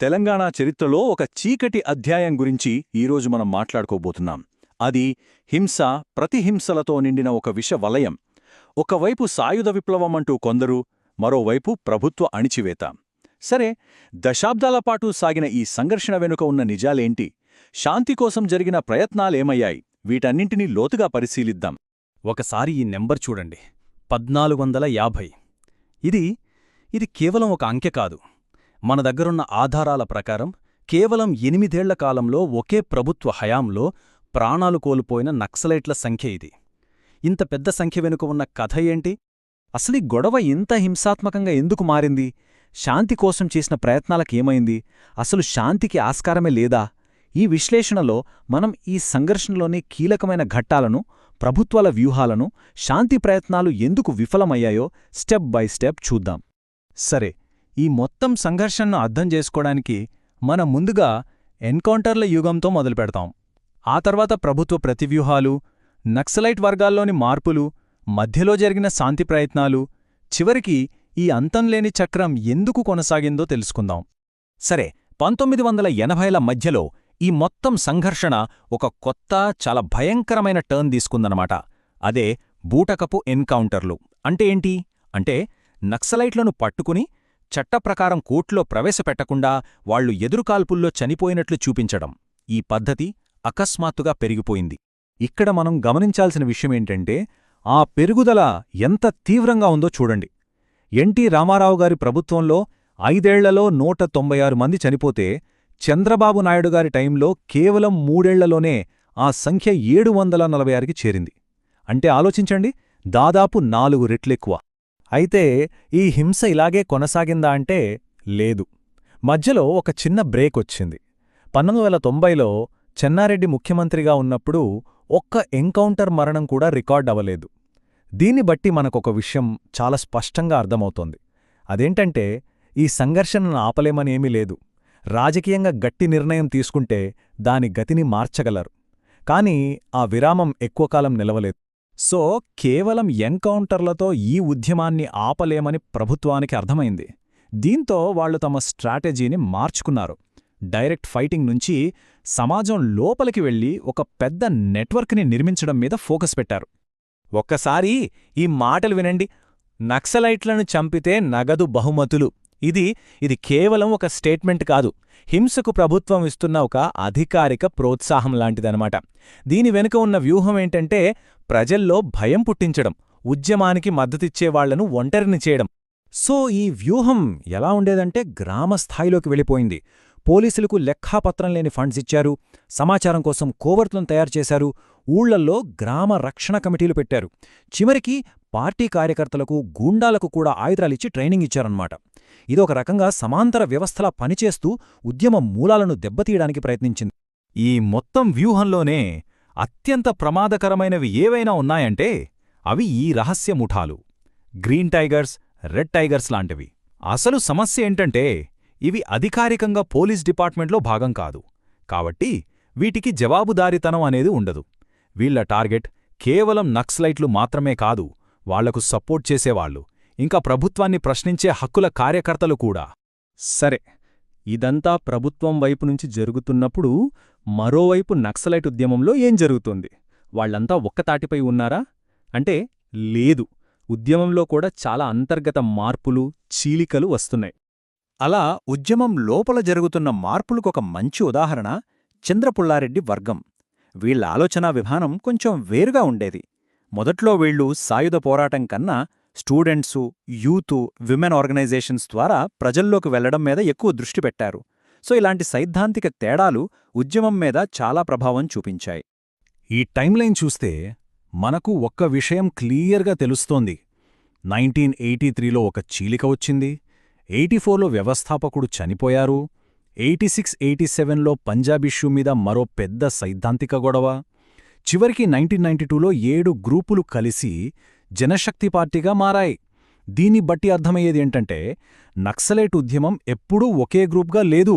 తెలంగాణ చరిత్రలో ఒక చీకటి అధ్యాయం గురించి ఈరోజు మనం మాట్లాడుకోబోతున్నాం. అది హింస ప్రతిహింసలతో నిండిన ఒక విష వలయం. ఒకవైపు సాయుధ విప్లవం అంటూ కొందరు మరోవైపు ప్రభుత్వ అణిచివేత. సరే దశాబ్దాల పాటు సాగిన ఈ సంఘర్షణ వెనుక ఉన్న నిజాలేంటి? శాంతి కోసం జరిగిన ప్రయత్నాలేమయ్యాయి? వీటన్నింటినీ లోతుగా పరిశీలిద్దాం. ఒకసారి ఈ నెంబర్ చూడండి. పద్నాలుగు వందల యాభై. ఇది ఇది కేవలం ఒక అంకె కాదు. మన దగ్గరున్న ఆధారాల ప్రకారం కేవలం ఎనిమిదేళ్ళ కాలంలో ఒకే ప్రభుత్వ హయాంలో ప్రాణాలు కోల్పోయిన నక్సలైట్ల సంఖ్య ఇది. ఇంత పెద్ద సంఖ్య వెనుక ఉన్న కథ ఏంటి? అసలు గొడవ ఇంత హింసాత్మకంగా ఎందుకు మారింది? శాంతి కోసం చేసిన ప్రయత్నాలకేమైంది అసలు శాంతికి ఆస్కారమే లేదా? ఈ విశ్లేషణలో మనం ఈ సంఘర్షణలోని కీలకమైన ఘట్టాలను ప్రభుత్వాల వ్యూహాలను శాంతి ప్రయత్నాలు ఎందుకు విఫలమయ్యాయో స్టెప్ బై స్టెప్ చూద్దాం. సరే ఈ మొత్తం సంఘర్షణను అర్థం చేసుకోవడానికి మనం ముందుగా ఎన్కౌంటర్ల యుగంతో మొదలుపెడతాం. ఆ తర్వాత ప్రభుత్వ ప్రతివ్యూహాలు నక్సలైట్ వర్గాల్లోని మార్పులు మధ్యలో జరిగిన శాంతి ప్రయత్నాలు చివరికి ఈ అంతంలేని చక్రం ఎందుకు కొనసాగిందో తెలుసుకుందాం. సరే పంతొమ్మిది వందల ఎనభైల మధ్యలో ఈ మొత్తం సంఘర్షణ ఒక కొత్త చాలా భయంకరమైన టర్న్ తీసుకుందనమాట అదే బూటకపు ఎన్కౌంటర్లు. అంటే ఏంటి? అంటే నక్సలైట్లను పట్టుకుని చట్టప్రకారం కోర్టులో ప్రవేశపెట్టకుండా వాళ్ళు ఎదురుకాల్పుల్లో చనిపోయినట్లు చూపించడం ఈ పద్ధతి అకస్మాత్తుగా పెరిగిపోయింది. ఇక్కడ మనం గమనించాల్సిన విషయమేంటంటే ఆ పెరుగుదల ఎంత తీవ్రంగా ఉందో చూడండి. ఎన్టీ రామారావు గారి ప్రభుత్వంలో ఐదేళ్ళలో నూట తొంభై ఆరు మంది చనిపోతే చంద్రబాబు నాయుడు గారి టైంలో కేవలం మూడేళ్ళలోనే ఆ సంఖ్య ఏడు వందల నలభై ఆరుకి చేరింది. అంటే ఆలోచించండి దాదాపు నాలుగు రెట్లెక్కువ. అయితే ఈ హింస ఇలాగే కొనసాగిందా అంటే లేదు. మధ్యలో ఒక చిన్న బ్రేక్ వచ్చింది. పంతొమ్మిది వేల తొంభైలో చెన్నారెడ్డి ముఖ్యమంత్రిగా ఉన్నప్పుడు ఒక్క ఎన్కౌంటర్ మరణం కూడా రికార్డ్ అవ్వలేదు. దీన్ని బట్టి మనకొక విషయం చాలా స్పష్టంగా అర్థమవుతోంది. అదేంటంటే ఈ సంఘర్షణను ఆపలేమనేమీ లేదు. రాజకీయంగా గట్టి నిర్ణయం తీసుకుంటే దాని గతిని మార్చగలరు. కాని ఆ విరామం ఎక్కువ కాలం నిలవలేదు. సో కేవలం ఎన్కౌంటర్లతో ఈ ఉద్యమాన్ని ఆపలేమని ప్రభుత్వానికి అర్థమైంది. దీంతో వాళ్ళు తమ స్ట్రాటజీని మార్చుకున్నారు. డైరెక్ట్ ఫైటింగ్ నుంచి సమాజం లోపలికి వెళ్ళి ఒక పెద్ద నెట్వర్క్ని నిర్మించడం మీద ఫోకస్ పెట్టారు. ఒక్కసారి ఈ మాటలు వినండి. నక్సలైట్లను చంపితే నగదు బహుమతులు. ఇది ఇది కేవలం ఒక స్టేట్మెంట్ కాదు. హింసకు ప్రభుత్వం ఇస్తున్న ఒక అధికారిక ప్రోత్సాహం లాంటిదనమాట దీని వెనుక ఉన్న వ్యూహం ఏంటంటే ప్రజల్లో భయం పుట్టించడం ఉద్యమానికి మద్దతిచ్చేవాళ్ళను ఒంటరిని చేయడం. సో ఈ వ్యూహం ఎలా ఉండేదంటే గ్రామస్థాయిలోకి వెళ్ళిపోయింది. పోలీసులకు లెక్కాపత్రం లేని ఫండ్స్ ఇచ్చారు సమాచారం కోసం కోవర్ట్లను తయారు చేశారు ఊళ్ళల్లో గ్రామ రక్షణ కమిటీలు పెట్టారు. చివరికి పార్టీ కార్యకర్తలకు గూండాలకు కూడా ఆయుధాలిచ్చి ట్రైనింగ్ ఇచ్చారన్నమాట. ఇదొక రకంగా సమాంతర వ్యవస్థలా పనిచేస్తూ ఉద్యమ మూలాలను దెబ్బతీయడానికి ప్రయత్నించింది. ఈ మొత్తం వ్యూహంలోనే అత్యంత ప్రమాదకరమైనవి ఏవైనా ఉన్నాయంటే అవి ఈ రహస్య ముఠాలు. గ్రీన్ టైగర్స్ రెడ్ టైగర్స్ లాంటివి. అసలు సమస్య ఏంటంటే ఇవి అధికారికంగా పోలీస్ డిపార్ట్మెంట్లో భాగం కాదు. కాబట్టి వీటికి జవాబుదారీతనం అనేది ఉండదు. వీళ్ళ టార్గెట్ కేవలం నక్సలైట్లు మాత్రమే కాదు వాళ్ళకు సపోర్ట్ చేసేవాళ్ళు ఇంకా ప్రభుత్వాన్ని ప్రశ్నించే హక్కుల కార్యకర్తలు కూడా. సరే ఇదంతా ప్రభుత్వం వైపు నుంచి జరుగుతున్నప్పుడు మరోవైపు నక్సలైట్ ఉద్యమంలో ఏం జరుగుతుంది? వాళ్ళంతా ఒక్కతాటిపై ఉన్నారా? అంటే లేదు ఉద్యమంలో కూడా చాలా అంతర్గత మార్పులు చీలికలు వస్తున్నాయి. అలా ఉద్యమం లోపల జరుగుతున్న మార్పులకొక మంచి ఉదాహరణ చంద్రపుల్లారెడ్డి వర్గం. వీళ్ళ ఆలోచనా విధానం కొంచెం వేరుగా ఉండేది. మొదట్లో వీళ్ళు సాయుధ పోరాటం కన్నా స్టూడెంట్సు యూతు విమెన్ ఆర్గనైజేషన్స్ ద్వారా ప్రజల్లోకి వెళ్ళడం మీద ఎక్కువ దృష్టి పెట్టారు. సో ఇలాంటి సైద్ధాంతిక తేడాలు ఉద్యమం మీద చాలా ప్రభావం చూపించాయి. ఈ టైమ్లైన్ చూస్తే మనకు ఒక్క విషయం క్లియర్గా తెలుస్తోంది. నైన్టీన్ ఎయిటీ త్రీలో ఒక చీలిక వచ్చింది. ఎయిటీ ఫోర్లో వ్యవస్థాపకుడు చనిపోయారు. ఎయిటీ సిక్స్ ఎయిటీ సెవెన్లో పంజాబ్ ఇష్యూ మీద మరో పెద్ద సైద్ధాంతిక గొడవ. చివరికి నైన్టీన్ నైన్టీ టూలో ఏడు గ్రూపులు కలిసి జనశక్తి పార్టీగా మారాయి. దీన్ని బట్టి అర్థమయ్యేది ఏంటంటే నక్సలైట్ ఉద్యమం ఎప్పుడూ ఒకే గ్రూప్గా లేదు.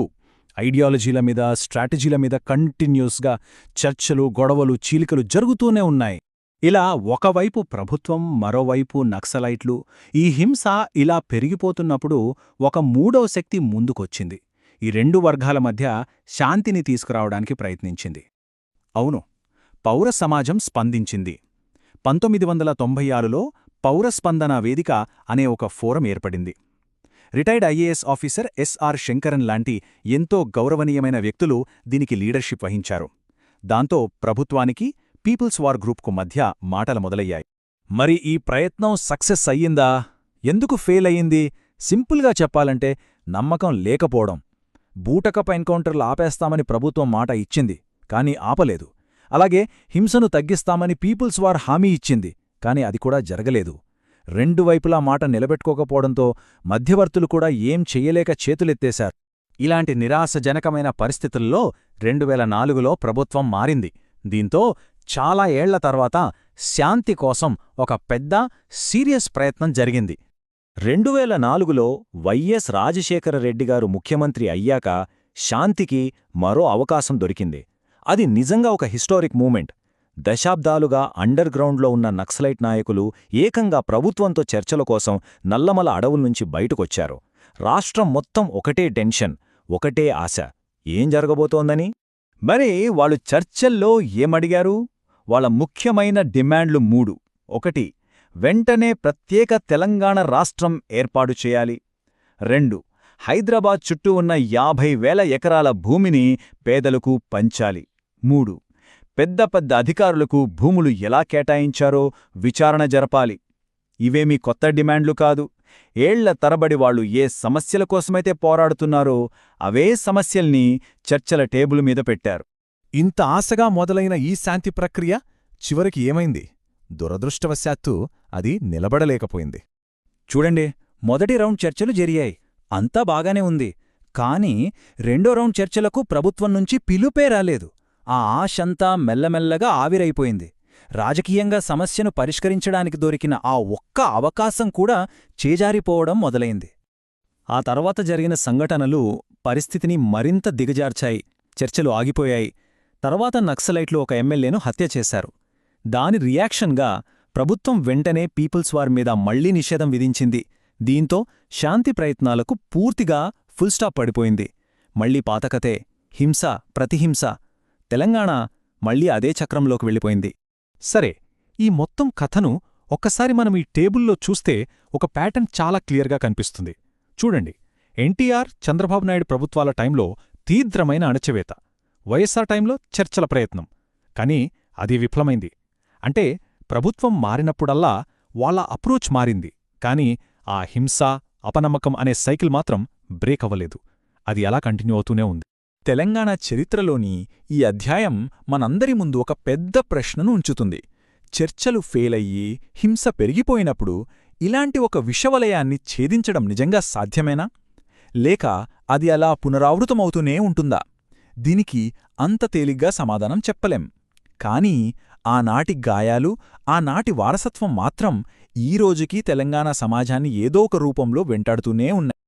ఐడియాలజీల మీద స్ట్రాటజీల మీద కంటిన్యూస్గా చర్చలు గొడవలు చీలికలు జరుగుతూనే ఉన్నాయి. ఇలా ఒకవైపు ప్రభుత్వం మరోవైపు నక్సలైట్లు ఈ హింస ఇలా పెరిగిపోతున్నప్పుడు ఒక మూడవ శక్తి ముందుకొచ్చింది. ఈ రెండు వర్గాల మధ్య శాంతిని తీసుకురావడానికి ప్రయత్నించింది. అవును పౌర సమాజం స్పందించింది. పంతొమ్మిది వందల తొంభై ఆరులో పౌరస్పందన వేదిక అనే ఒక ఫోరం ఏర్పడింది. Retired IAS officer SR Sankaran లాంటి ఎంతో గౌరవనీయమైన వ్యక్తులు దీనికి లీడర్షిప్ వహించారు. దాంతో ప్రభుత్వానికి పీపుల్స్ వార్ గ్రూప్కు మధ్య మాటలు మొదలయ్యాయి. మరి ఈ ప్రయత్నం సక్సెస్ అయ్యిందా? ఎందుకు ఫెయిల్ అయ్యింది? సింపుల్గా చెప్పాలంటే నమ్మకం లేకపోవడం. బూటకప్ ఎన్కౌంటర్లు ఆపేస్తామని ప్రభుత్వం మాట ఇచ్చింది కానీ ఆపలేదు. అలాగే హింసను తగ్గిస్తామని పీపుల్స్ వార్ హామీ ఇచ్చింది కాని అది కూడా జరగలేదు. రెండు వైపులా మాట నిలబెట్టుకోకపోవడంతో మధ్యవర్తులు కూడా ఏం చెయ్యలేక చేతులెత్తేశారు. ఇలాంటి నిరాశజనకమైన పరిస్థితుల్లో రెండువేల నాలుగులో ప్రభుత్వం మారింది. దీంతో చాలా ఏళ్ళ తర్వాత శాంతి కోసం ఒక పెద్ద సీరియస్ ప్రయత్నం జరిగింది. రెండువేల నాలుగులో వైఎస్ రాజశేఖరరెడ్డిగారు ముఖ్యమంత్రి అయ్యాక శాంతికి మరో అవకాశం దొరికింది. అది నిజంగా ఒక హిస్టారిక్ మూమెంట్. దశాబ్దాలుగా అండర్ గ్రౌండ్లో ఉన్న నక్సలైట్ నాయకులు ఏకంగా ప్రభుత్వంతో చర్చల కోసం నల్లమల అడవుల నుంచి బయటకొచ్చారు. రాష్ట్రం మొత్తం ఒకటే టెన్షన్ ఒకటే ఆశ. ఏం జరగబోతోందని? మరి వాళ్ళు చర్చల్లో ఏమడిగారు? వాళ్ళ ముఖ్యమైన డిమాండ్లు మూడు. ఒకటి వెంటనే ప్రత్యేక తెలంగాణ రాష్ట్రం ఏర్పాటు చేయాలి. రెండు హైదరాబాద్ చుట్టూ ఉన్న యాభై వేల ఎకరాల భూమిని పేదలకు పంచాలి. మూడు. పెద్ద పెద్ద అధికారులకు భూములు ఎలా కేటాయించారో విచారణ జరపాలి. ఇవేమీ కొత్త డిమాండ్లు కాదు. ఏళ్ళ తరబడి వాళ్ళు ఏ సమస్యల కోసమైతే పోరాడుతున్నారో అవే సమస్యల్ని చర్చల టేబుల్ మీద పెట్టారు. ఇంత ఆశగా మొదలైన ఈ శాంతి ప్రక్రియ చివరికి ఏమైంది? దురదృష్టవశాత్తు అది నిలబడలేకపోయింది. చూడండి మొదటి రౌండ్ చర్చలు జరిగాయి. అంతా బాగానే ఉంది. కానీ రెండో రౌండ్ చర్చలకు ప్రభుత్వం నుంచి పిలుపే రాలేదు. ఆ ఆశంతా మెల్లమెల్లగా ఆవిరైపోయింది. రాజకీయంగా సమస్యను పరిష్కరించడానికి దొరికిన ఆ ఒక్క అవకాశం కూడా చేజారిపోవడం మొదలైంది. ఆ తర్వాత జరిగిన సంఘటనలు పరిస్థితిని మరింత దిగజార్చాయి చర్చలు ఆగిపోయాయి. తర్వాత నక్సలైట్లు ఒక ఎమ్మెల్యేను హత్య చేశారు. దాని రియాక్షన్గా ప్రభుత్వం వెంటనే పీపుల్స్ వార్ మీద మళ్ళీ నిషేధం విధించింది. దీంతో శాంతి ప్రయత్నాలకు పూర్తిగా ఫుల్ స్టాప్ పడిపోయింది. మళ్ళీ పాతకతే హింస ప్రతిహింస. తెలంగాణ మళ్ళీ అదే చక్రంలోకి వెళ్ళిపోయింది. సరే ఈ మొత్తం కథను ఒక్కసారి మనం ఈ టేబుల్లో చూస్తే ఒక ప్యాటర్న్ చాలా క్లియర్గా కనిపిస్తుంది. చూడండి ఎన్టీఆర్ చంద్రబాబు నాయుడు ప్రభుత్వాల టైంలో తీవ్రమైన అణచివేత వైఎస్ఆర్ టైంలో చర్చల ప్రయత్నం. కానీ అది విఫలమైంది. అంటే ప్రభుత్వం మారినప్పుడల్లా వాళ్ళ అప్రోచ్ మారింది. కాని ఆ హింస అపనమ్మకం అనే సైకిల్ మాత్రం బ్రేక్ అవ్వలేదు. అది అలా కంటిన్యూ అవుతూనే ఉంది. తెలంగాణ చరిత్రలోని ఈ అధ్యాయం మనందరి ముందు ఒక పెద్ద ప్రశ్నను ఉంచుతుంది. చర్చలు ఫెయిలయ్యి హింస పెరిగిపోయినప్పుడు ఇలాంటి ఒక విషవలయాన్ని ఛేదించడం నిజంగా సాధ్యమేనా? లేక అది అలా పునరావృతమవుతూనే ఉంటుందా? దీనికి అంత తేలిగ్గా సమాధానం చెప్పలేం. కానీ ఆనాటి గాయాలు ఆనాటి వారసత్వం మాత్రం ఈ రోజుకీ తెలంగాణ సమాజాన్ని ఏదో ఒక రూపంలో వెంటాడుతూనే ఉన్నాయి.